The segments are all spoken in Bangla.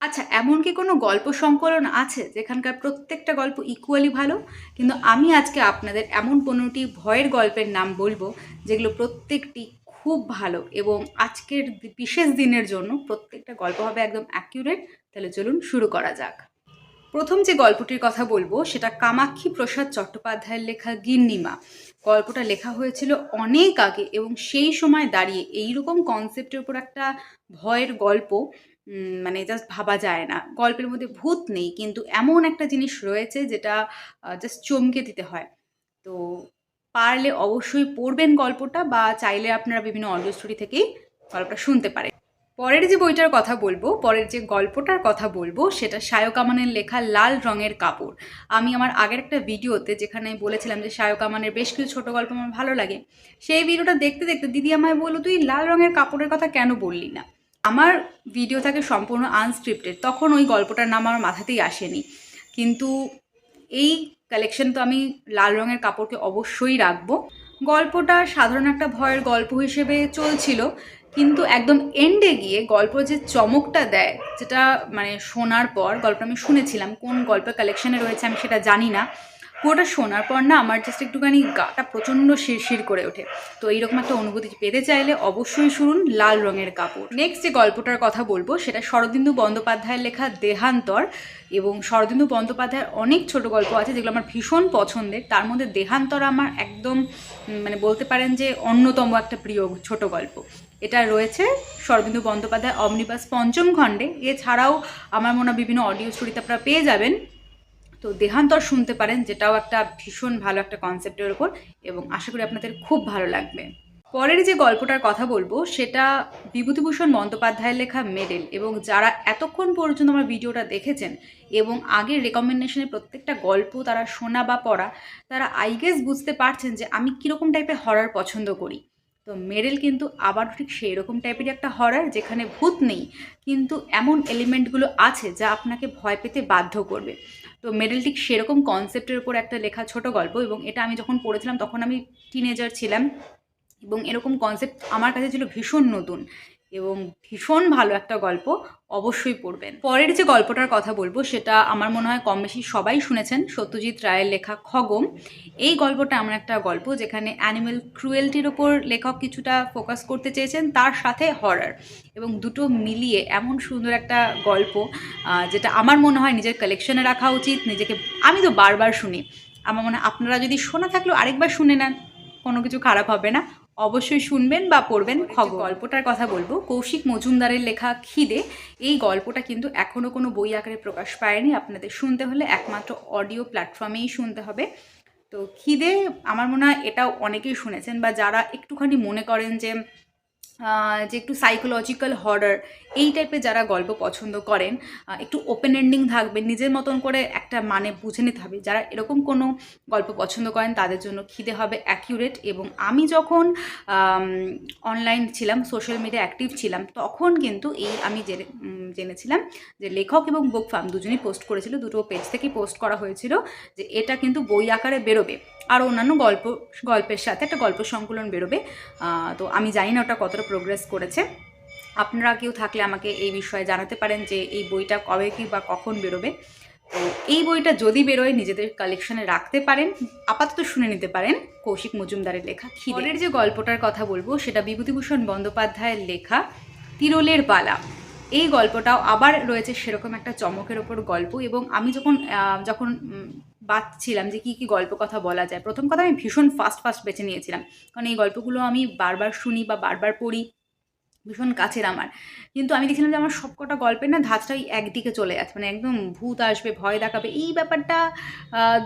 আচ্ছা এমন কি কোনো গল্প সংকলন আছে যেখানকার প্রত্যেকটা গল্প ইকুয়ালি ভালো? কিন্তু আমি আজকে আপনাদের এমন পনেরোটি ভয়ের গল্পের নাম বলব যেগুলো প্রত্যেকটি খুব ভালো এবং আজকের বিশেষ দিনের জন্য প্রত্যেকটা গল্প হবে একদম অ্যাকিউরেট তাহলে চলুন শুরু করা যাক। প্রথম যে গল্পটির কথা বলব সেটা কামাক্ষী প্রসাদ চট্টোপাধ্যায়ের লেখা গিন্নিমা। গল্পটা লেখা হয়েছিল অনেক আগে এবং সেই সময় দাঁড়িয়ে এইরকম কনসেপ্টের উপর একটা ভয়ের গল্প মানে জাস্ট ভাবা যায় না। গল্পের মধ্যে ভূত নেই, কিন্তু এমন একটা জিনিস রয়েছে যেটা জাস্ট চমকে দিতে হয়। তো পারলে অবশ্যই পড়বেন গল্পটা বা চাইলে আপনারা বিভিন্ন অডিও স্টোরি থেকেই গল্পটা শুনতে পারেন। পরের যে বইটার কথা বলব, পরের যে গল্পটার কথা বলব, সেটা সায়ক আমানের লেখা লাল রঙের কাপড়। আমি আমার আগের একটা ভিডিওতে যেখানে বলেছিলাম যে সায়ক আমানের বেশ কিছু ছোটো গল্প আমার ভালো লাগে, সেই ভিডিওটা দেখতে দেখতে দিদি আমায় বলল, তুই লাল রঙের কাপড়ের কথা কেন বললি না? আমার ভিডিও থাকে সম্পূর্ণ আনস্ক্রিপ্টেড তখন ওই গল্পটার নাম আমার মাথাতেই আসেনি। কিন্তু এই কালেকশন তো আমি লাল রঙের কাপড়কে অবশ্যই রাখব। গল্পটা সাধারণ একটা ভয়ের গল্প হিসেবে চলছিল, কিন্তু একদম এন্ডে গিয়ে গল্প যে চমকটা দেয়, যেটা মানে শোনার পর, গল্পটা আমি শুনেছিলাম, কোন গল্পের কালেকশনে রয়েছে আমি সেটা জানি না। পুরোটা শোনার পর না আমার জাস্ট একটুখানি গাটা প্রচণ্ড শিরশির করে ওঠে। তো এইরকম একটা অনুভূতি পেতে চাইলে অবশ্যই শুনুন লাল রঙের কাপড়। নেক্সট যে গল্পটার কথা বলব সেটা শরদিন্দু বন্দ্যোপাধ্যায়ের লেখা দেহান্তর এবং শরদিন্দু বন্দ্যোপাধ্যায়ের অনেক ছোট গল্প আছে যেগুলো আমার ভীষণ পছন্দের। তার মধ্যে দেহান্তর আমার একদম মানে বলতে পারেন যে অন্যতম একটা প্রিয় ছোট গল্প। এটা রয়েছে শরদিন্দু বন্দ্যোপাধ্যায় অমনিবাস পঞ্চম খণ্ডে। এছাড়াও আমার মনে বিভিন্ন অডিও স্টোরিতে আপনারা পেয়ে যাবেন। তো দেহান্তর শুনতে পারেন, যেটাও একটা ভীষণ ভালো একটা কনসেপ্টের ওপর এবং আশা করি আপনাদের খুব ভালো লাগবে। পরের যে গল্পটার কথা বলব, সেটা বিভূতিভূষণ বন্দ্যোপাধ্যায়ের লেখা মেডেল এবং যারা এতক্ষণ পর্যন্ত আমার ভিডিওটা দেখেছেন এবং আগের রেকমেন্ডেশনে প্রত্যেকটা গল্প তারা শোনা বা পড়া, তারা আই গেস বুঝতে পারছেন যে আমি কীরকম টাইপের হরার পছন্দ করি। তো মেডেল কিন্তু আবার ঠিক সেই রকম টাইপের একটা হরার যেখানে ভূত নেই, কিন্তু এমন এলিমেন্টগুলো আছে যা আপনাকে ভয় পেতে বাধ্য করবে। তো মেডেল ঠিক সেরকম কনসেপ্টের উপর একটা লেখা ছোট গল্প এবং এটা আমি যখন পড়েছিলাম তখন আমি টিনেজার ছিলাম এবং এরকম কনসেপ্ট আমার কাছে ছিল ভীষণ নতুন এবং ভীষণ ভালো একটা গল্প। অবশ্যই পড়বেন। পরের যে গল্পটার কথা বলব, সেটা আমার মনে হয় কম বেশি সবাই শুনেছেন, সত্যজিৎ রায়ের লেখা খগম। এই গল্পটা এমন একটা গল্প যেখানে অ্যানিমেল ক্রুয়েলটির ওপর লেখক কিছুটা ফোকাস করতে চেয়েছেন, তার সাথে হরার। এবং দুটো মিলিয়ে এমন সুন্দর একটা গল্প যেটা আমার মনে হয় নিজের কালেকশনে রাখা উচিত, নিজেকে, আমি তো বারবার শুনি। আমার মনে হয় আপনারা যদি শোনা থাকলেও আরেকবার শুনে নেন, কোনো কিছু খারাপ হবে না। অবশ্যই শুনবেন বা পড়বেন খবর। গল্পটার কথা বলব, কৌশিক মজুমদারের লেখা খিদে, এই গল্পটা কিন্তু এখনও কোনো বই আকারে প্রকাশ পায়নি। আপনাদের শুনতে হলে একমাত্র অডিও প্ল্যাটফর্মেই শুনতে হবে। তো খিদে, আমার মনে হয় এটাও অনেকেই শুনেছেন বা যারা একটুখানি মনে করেন যে যে একটু সাইকোলজিক্যাল হরার এই টাইপের যারা গল্প পছন্দ করেন একটু ওপেন এন্ডিং থাকবে নিজের মতন করে একটা মানে বুঝে নিতে হবে। যারা এরকম কোনো গল্প পছন্দ করেন তাদের জন্য খিদে হবে অ্যাকিউরেট এবং আমি যখন অনলাইন ছিলাম সোশ্যাল মিডিয়া অ্যাক্টিভ ছিলাম তখন কিন্তু এই আমি উম, জেনেছিলাম যে লেখক এবং বুক ফার্ম দুজনেই পোস্ট করেছিল, দুটো পেজ থেকেই পোস্ট করা হয়েছিল যে এটা কিন্তু বই আকারে বেরোবে। আর অন্যান্য গল্প, গল্পের সাথে একটা গল্প সংকলন বেরোবে। তো আমি জানি না ওটা কতটা প্রোগ্রেস করেছে। আপনারা কেউ থাকলে আমাকে এই বিষয়ে জানাতে পারেন যে এই বইটা কবে কি বা কখন বেরোবে। তো এই বইটা যদি বেরোয়, নিজেদের কালেকশনে রাখতে পারেন। আপাতত শুনে নিতে পারেন কৌশিক মজুমদারের লেখা খিদের যে গল্পটার কথা বলব, সেটা বিভূতিভূষণ বন্দ্যোপাধ্যায়ের লেখা তিরোলের বালা। এই গল্পটাও আবার রয়েছে সেরকম একটা চমকের ওপর গল্প এবং আমি যখন যখন বাঁচছিলাম যে কি কি গল্প কথা বলা যায়, প্রথম কথা আমি ভীষণ ফাস্ট ফাস্ট বেছে নিয়েছিলাম। কারণ এই গল্পগুলো আমি বারবার শুনি বা বারবার পড়ি। ভীষণ কাছের আমার। কিন্তু আমি দেখছিলাম যে আমার সবকটা গল্পের না ধাঁচটা ওই একদিকে চলে যাচ্ছে মানে একদম ভূত আসবে, ভয় দেখাবে। এই ব্যাপারটা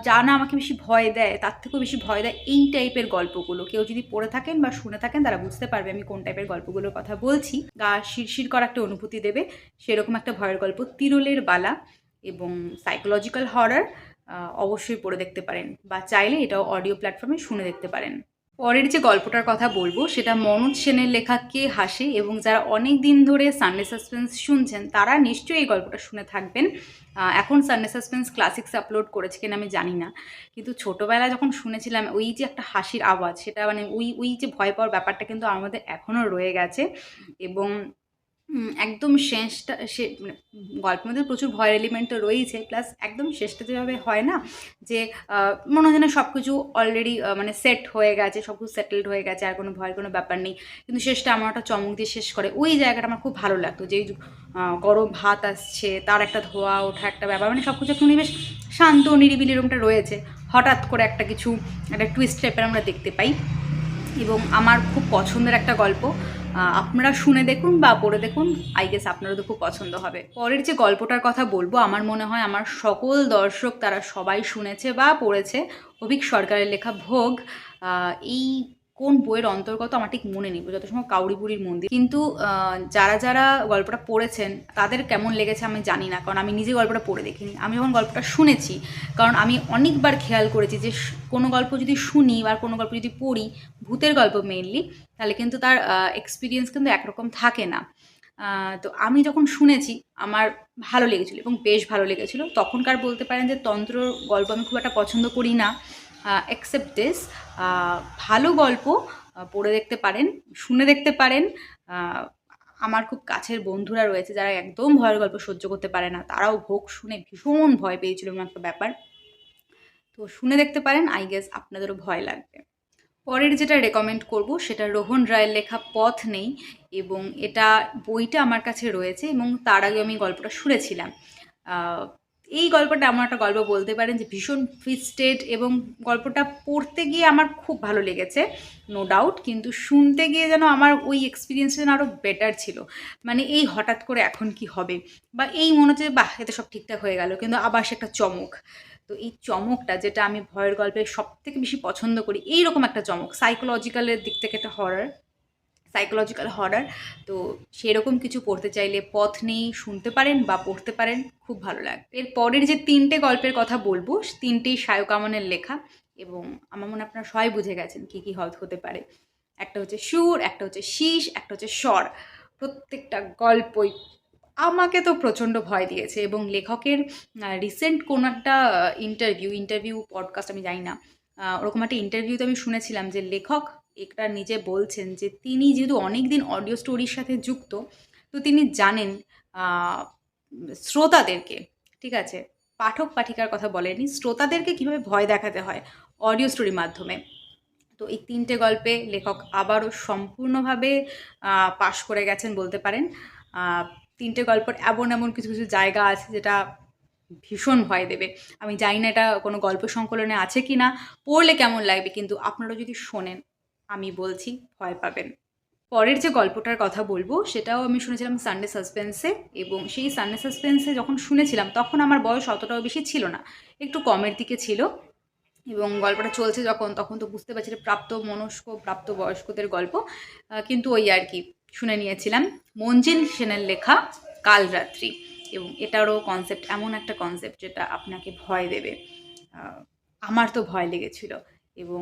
যা না আমাকে বেশি ভয় দেয়, তার থেকেও বেশি ভয় দেয় এই টাইপের গল্পগুলো। কেউ যদি পড়ে থাকেন বা শুনে থাকেন, তারা বুঝতে পারবে আমি কোন টাইপের গল্পগুলোর কথা বলছি। গা শিরশির করা একটা অনুভূতি দেবে, সেরকম একটা ভয়ের গল্প। তিরুলের বালা এবং সাইকোলজিক্যাল হরার অবশ্যই পড়ে দেখতে পারেন বা চাইলে এটাও অডিও প্ল্যাটফর্মে শুনে দেখতে পারেন। পরের যে গল্পটার কথা বলব, সেটা মনোজ সেনের লেখা কে হাসে এবং যারা অনেক দিন ধরে সানডে সাসপেন্স শুনছেন, তারা নিশ্চয়ই এই গল্পটা শুনে থাকবেন। এখন সানডে সাসপেন্স ক্লাসিক্স আপলোড করেছে কিনা আমি জানি না। কিন্তু ছোটোবেলায় যখন শুনেছিলাম, ওই যে একটা হাসির আওয়াজ, সেটা মানে ওই ওই যে ভয় পাওয়ার ব্যাপারটা কিন্তু আমাদের এখনও রয়ে গেছে। এবং একদম শেষটা, সে মানে গল্পের মধ্যে প্রচুর ভয়ের এলিমেন্ট তো রয়েছে প্লাস একদম শেষটা যেভাবে হয় না, যে মনে হয় যেন সব কিছু অলরেডি মানে সেট হয়ে গেছে সব কিছু সেটেলড হয়ে গেছে, আর কোনো ভয়ের কোনো ব্যাপার নেই। কিন্তু শেষটা আমার একটা চমক দিয়ে শেষ করে। ওই জায়গাটা আমার খুব ভালো লাগতো, যে গরম ভাত আসছে, তার একটা ধোয়া ওঠা একটা ব্যাপার মানে সব কিছু একটু বেশ শান্ত, নিরিবিলি এরকমটা রয়েছে। হঠাৎ করে একটা কিছু, একটা টুইস্ট টাইপের আমরা দেখতে পাই। এবং আমার খুব পছন্দের একটা গল্প। আপনারা শুনে দেখুন বা পড়ে দেখুন আই গেস আপনারও তো খুব পছন্দ হবে। পরের যে গল্পটার কথা বলব, আমার মনে হয় আমার সকল দর্শক তারা সবাই শুনেছে বা পড়েছে অভিক সরকারের লেখা ভোগ। এই কোন বইয়ের অন্তর্গত আমার ঠিক মনে নেই, যত সময় কাউরিপুরীর মন্দির। কিন্তু যারা যারা গল্পটা পড়েছেন, তাদের কেমন লেগেছে আমি জানি না, কারণ আমি নিজে গল্পটা পড়ে দেখিনি। আমি যখন গল্পটা শুনেছি, কারণ আমি অনেকবার খেয়াল করেছি যে কোনো গল্প যদি শুনি বা কোনো গল্প যদি পড়ি, ভূতের গল্প মেইনলি তাহলে কিন্তু তার এক্সপিরিয়েন্স কিন্তু একরকম থাকে না। তো আমি যখন শুনেছি, আমার ভালো লেগেছিলো এবং বেশ ভালো লেগেছিলো। তখনকার বলতে পারেন যে তন্ত্র গল্প আমি খুব একটা পছন্দ করি না। অ্যাকসেপ্ট দিস ভালো গল্প পড়ে দেখতে পারেন, শুনে দেখতে পারেন। আমার খুব কাছের বন্ধুরা রয়েছে যারা একদম ভয়ের গল্প সহ্য করতে পারে না। তারাও ভোগ শুনে ভীষণ ভয় পেয়েছিল একটা ব্যাপার। তো শুনে দেখতে পারেন আই গেস আপনাদেরও ভয় লাগবে। পরের যেটা রেকমেন্ড করব, সেটা রোহন রায়ের লেখা পথ নেই এবং এটা বইটা আমার কাছে রয়েছে এবং তার আগে আমি গল্পটা শুনেছিলাম। এই গল্পটা আমার একটা গল্প বলতে পারেন যে ভীষণ ফিস্টেড এবং গল্পটা পড়তে গিয়ে আমার খুব ভালো লেগেছে নো ডাউট কিন্তু শুনতে গিয়ে যেন আমার ওই এক্সপিরিয়েন্সটা যেন আরও বেটার ছিল। মানে এই হঠাৎ করে এখন কি হবে? বা এই মনে হচ্ছে বাহ, এতে সব ঠিকঠাক হয়ে গেল। কিন্তু আবার সে একটা চমক। তো এই চমকটা যেটা আমি ভয়ের গল্পে সব থেকে বেশি পছন্দ করি, এইরকম একটা চমক। সাইকোলজিক্যালের দিক থেকে একটা হরার সাইকোলজিক্যাল হরার তো সেরকম কিছু পড়তে চাইলে পথ নেই, শুনতে পারেন বা পড়তে পারেন, খুব ভালো লাগবে এর পরের যে তিনটে গল্পের কথা বলব, তিনটেই সায়ক আমনের লেখা এবং আমার মনে আপনারা সবাই বুঝে গেছেন কী কী হতে পারে। একটা হচ্ছে সুর, একটা হচ্ছে শীষ, একটা হচ্ছে স্বর। প্রত্যেকটা গল্পই আমাকে তো প্রচণ্ড ভয় দিয়েছে এবং লেখকের রিসেন্ট কোনো একটা ইন্টারভিউ ইন্টারভিউ পডকাস্ট আমি জানি না ওরকম একটা ইন্টারভিউতে আমি শুনেছিলাম যে লেখক এটা নিজে বলছেন যে, তিনি যেহেতু অনেক দিন অডিও স্টোরির সাথে যুক্ত, তো তিনি জানেন শ্রোতাদেরকে, ঠিক আছে? পাঠক পাঠিকার কথা বলেনি শ্রোতাদেরকে কীভাবে ভয় দেখাতে হয় অডিও স্টোরির মাধ্যমে? তো এই তিনটে গল্পে লেখক আবারও সম্পূর্ণভাবে পাশ করে গেছেন বলতে পারেন। তিনটে গল্পের এমন এমন কিছু কিছু জায়গা আছে যেটা ভীষণ ভয় দেবে। আমি জানি না এটা কোনো গল্প সংকলনে আছে কি না পড়লে কেমন লাগবে, কিন্তু আপনারা যদি শোনেন আমি বলছি, ভয় পাবেন। পরের যে গল্পটার কথা বলব, সেটাও আমি শুনেছিলাম সানডে সাসপেন্সে এবং সেই সানডে সাসপেন্সে যখন শুনেছিলাম, তখন আমার বয়স অতটাও বেশি ছিল না, একটু কমের দিকে ছিল এবং গল্পটা চলছে যখন, তখন তো বুঝতে পারছি প্রাপ্ত মনস্ক প্রাপ্ত বয়স্কদের গল্প কিন্তু ওই আর কি, শুনে নিয়েছিলাম। মঞ্জিল সেনের লেখা কালরাত্রি এবং এটারও কনসেপ্ট এমন একটা কনসেপ্ট যেটা আপনাকে ভয় দেবে। আমার তো ভয় লেগেছিল এবং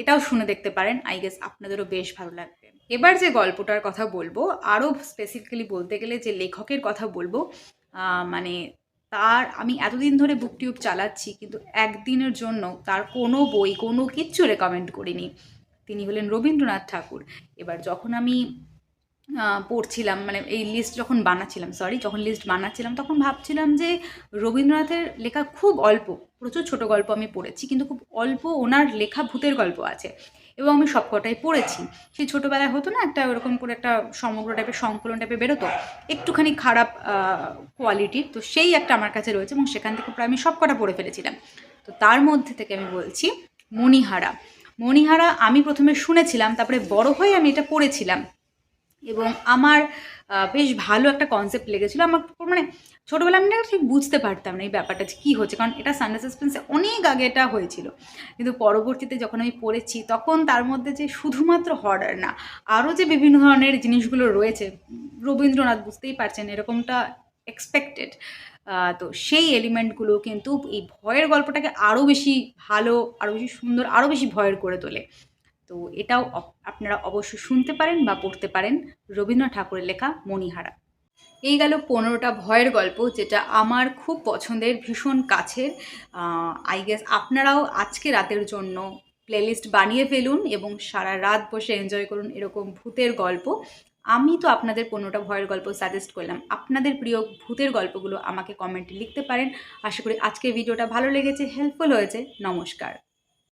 এটাও শুনে দেখতে পারেন আই গেস আপনাদেরও বেশ ভালো লাগবে। এবার যে গল্পটার কথা বলব, আরও স্পেসিফিক্যালি বলতে গেলে যে লেখকের কথা বলব মানে তার, আমি এতদিন ধরে বুক টিউব চালাচ্ছি, কিন্তু একদিনের জন্য তার কোনো বই, কোনো কিচ্ছু রেকমেন্ড করিনি। তিনি হলেন রবীন্দ্রনাথ ঠাকুর। এবার যখন আমি পড়ছিলাম মানে এই লিস্ট যখন বানাচ্ছিলাম সরি যখন লিস্ট বানাচ্ছিলাম, তখন ভাবছিলাম যে রবীন্দ্রনাথের লেখা খুব অল্প, প্রচুর ছোট গল্প আমি পড়েছি, কিন্তু খুব অল্প ওনার লেখা ভূতের গল্প আছে। এবং আমি সবকটাই পড়েছি। সেই ছোটোবেলায় হতো না, একটা ওরকম করে একটা সমগ্র টাইপের সংকলন টাইপের বেরোতো, একটুখানি খারাপ কোয়ালিটির তো সেই একটা আমার কাছে রয়েছে এবং সেখান থেকে প্রায় আমি সবকটা পড়ে ফেলেছিলাম। তো তার মধ্যে থেকে আমি বলছি মণিহারা। মণিহারা আমি প্রথমে শুনেছিলাম, তারপরে বড় হয়ে আমি এটা পড়েছিলাম। এবং আমার বেশ ভালো একটা কনসেপ্ট লেগেছিলো। আমার মানে ছোটোবেলা আমি ঠিক বুঝতে পারতাম না এই ব্যাপারটা কী হচ্ছে, কারণ এটা সানডে সাসপেন্সে অনেক আগে এটা হয়েছিল। কিন্তু পরবর্তীতে যখন আমি পড়েছি, তখন তার মধ্যে যে শুধুমাত্র হরার না, আরও যে বিভিন্ন ধরনের জিনিসগুলো রয়েছে, রবীন্দ্রনাথ বুঝতেই পারছেন এরকমটা এক্সপেক্টেড তো সেই এলিমেন্টগুলো কিন্তু এই ভয়ের গল্পটাকে আরও বেশি ভালো, আরও বেশি সুন্দর, আরও বেশি ভয়ের করে তোলে। তো এটাও আপনারা অবশ্যই শুনতে পারেন বা পড়তে পারেন রবীন্দ্রনাথ ঠাকুরের লেখা মণিহারা। এই গেল পনেরোটা ভয়ের গল্প যেটা আমার খুব পছন্দের, ভীষণ কাছের। আই গেস আপনারাও আজকে রাতের জন্য প্লেলিস্ট বানিয়ে ফেলুন এবং সারা রাত বসে এনজয় করুন এরকম ভূতের গল্প। আমি তো আপনাদের পনেরোটা ভয়ের গল্প সাজেস্ট করলাম। আপনাদের প্রিয় ভূতের গল্পগুলো আমাকে কমেন্টে লিখতে পারেন। আশা করি আজকের ভিডিওটা ভালো লেগেছে হেল্পফুল হয়েছে। নমস্কার।